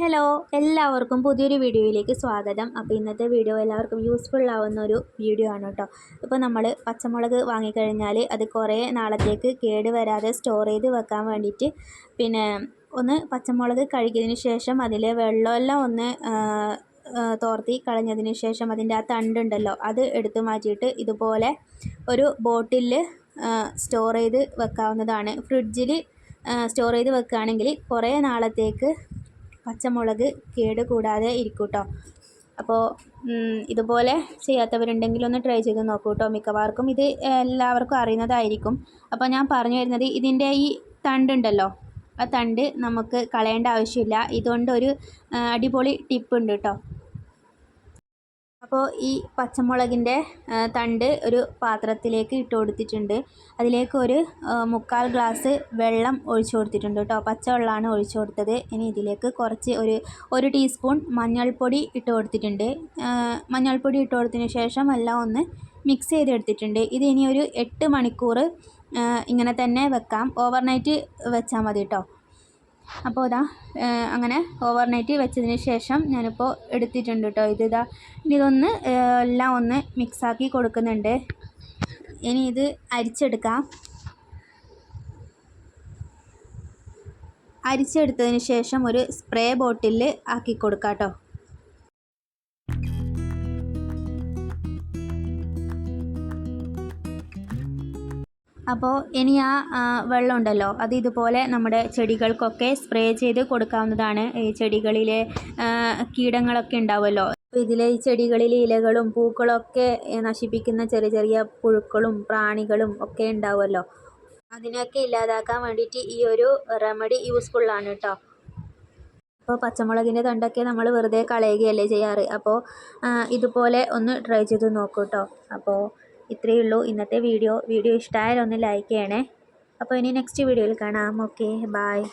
Hello എല്ലാവർക്കും പുതിയൊരു വീഡിയോയിലേക്ക് സ്വാഗതം. അപ്പോൾ ഇന്നത്തെ വീഡിയോ എല്ലാവർക്കും യൂസ്ഫുൾ ആവുന്ന ഒരു വീഡിയോ ആണ് കേട്ടോ. ഇപ്പോൾ നമ്മൾ പച്ചമുളക് വാങ്ങിക്കഴിഞ്ഞാൽ അത് കുറേ നാളത്തേക്ക് കേട് വരാതെ സ്റ്റോർ ചെയ്ത് വെക്കാൻ വേണ്ടിയിട്ട് പിന്നെ ഒന്ന് പച്ചമുളക് കഴുകിയതിന് ശേഷം അതിലെ വെള്ളമെല്ലാം ഒന്ന് തോർത്തി കളഞ്ഞതിന് ശേഷം അതിന്റെ ആ തണ്ടുണ്ടല്ലോ അത് എടുത്തു മാറ്റിയിട്ട് ഇതുപോലെ ഒരു ബോട്ടിലിൽ സ്റ്റോർ ചെയ്ത് വെക്കാവുന്നതാണ്. ഫ്രിഡ്ജിൽ സ്റ്റോർ ചെയ്ത് വെക്കുകയാണെങ്കിൽ കുറേ നാളത്തേക്ക് പച്ചമുളക് കേട് കൂടാതെ ഇരിക്കും കേട്ടോ അപ്പോൾ ഇതുപോലെ ചെയ്യാത്തവരുണ്ടെങ്കിൽ ഒന്ന് ട്രൈ ചെയ്ത് നോക്കൂ കേട്ടോ മിക്കവാർക്കും ഇത് എല്ലാവർക്കും അറിയുന്നതായിരിക്കും. അപ്പോൾ ഞാൻ പറഞ്ഞു വരുന്നത് ഇതിന്റെ ഈ തണ്ടുണ്ടല്ലോ. ആ തണ്ട് നമുക്ക് കളയേണ്ട ആവശ്യമില്ല. ഇതുകൊണ്ട് ഒരു അടിപൊളി ടിപ്പ് ഉണ്ട് കേട്ടോ അപ്പോൾ ഈ പച്ചമുളകിന്റെ തണ്ട് ഒരു പാത്രത്തിലേക്ക് ഇട്ട് കൊടുത്തിട്ടുണ്ട്. അതിലേക്ക് ഒരു മുക്കാൽ ഗ്ലാസ് വെള്ളം ഒഴിച്ചു കൊടുത്തിട്ടുണ്ട് കേട്ടോ. പച്ചവെള്ളമാണ് ഒഴിച്ചു കൊടുത്തത്. ഇനി ഇതിലേക്ക് കുറച്ച് ഒരു ഒരു ടീസ്പൂൺ മഞ്ഞൾപ്പൊടി ഇട്ട് കൊടുത്തിട്ടുണ്ട്. മഞ്ഞൾപ്പൊടി ഇട്ട് കൊടുത്തതിന് ശേഷം എല്ലാം ഒന്ന് മിക്സ് ചെയ്തെടുത്തിട്ടുണ്ട്. ഇത് ഇനി ഒരു എട്ട് മണിക്കൂർ ഇങ്ങനെ തന്നെ വെക്കാം. ഓവർനൈറ്റ് വെച്ചാൽ മതി കേട്ടോ. അപ്പോൾ ഇതാ അങ്ങനെ ഓവർനൈറ്റ് വെച്ചതിന് ശേഷം ഞാനിപ്പോൾ എടുത്തിട്ടുണ്ട് കേട്ടോ ഇത് ഇതാ ഇനി ഇതൊന്ന് എല്ലാം ഒന്ന് മിക്സാക്കി കൊടുക്കുന്നുണ്ട്. ഇനി ഇത് അരിച്ചെടുക്കാം. അരിച്ചെടുത്തതിന് ശേഷം ഒരു സ്പ്രേ ബോട്ടിലിൽ ആക്കി കൊടുക്കാം കേട്ടോ അപ്പോൾ ഇനി ആ വെള്ളം ഉണ്ടല്ലോ അത് ഇതുപോലെ നമ്മുടെ ചെടികൾക്കൊക്കെ സ്പ്രേ ചെയ്ത് കൊടുക്കാവുന്നതാണ്. ഈ ചെടികളിലെ കീടങ്ങളൊക്കെ ഉണ്ടാവുമല്ലോ. അപ്പോൾ ഇതിലെ ഈ ചെടികളിലെ ഇലകളും പൂക്കളൊക്കെ നശിപ്പിക്കുന്ന ചെറിയ ചെറിയ പുഴുക്കളും പ്രാണികളും ഒക്കെ ഉണ്ടാവുമല്ലോ. അതിനൊക്കെ ഇല്ലാതാക്കാൻ വേണ്ടിയിട്ട് ഈ ഒരു റെമഡി യൂസ്ഫുള്ളാണ് കേട്ടോ അപ്പോൾ പച്ചമുളകിന്റെ തണ്ടൊക്കെ നമ്മൾ വെറുതെ കളയുകയല്ലേ ചെയ്യാറ്. അപ്പോൾ ഇതുപോലെ ഒന്ന് ട്രൈ ചെയ്ത് നോക്കൂ കേട്ടോ അപ്പോൾ ഇത്രയേ ഉള്ളൂ. ഇന്നത്തെ വീഡിയോ വീഡിയോ ഇഷ്ടമായാലൊന്ന് ലൈക്ക് ചെയ്യണേ. അപ്പോൾ ഇനി നെക്സ്റ്റ് വീഡിയോയിൽ കാണാം. Okay bye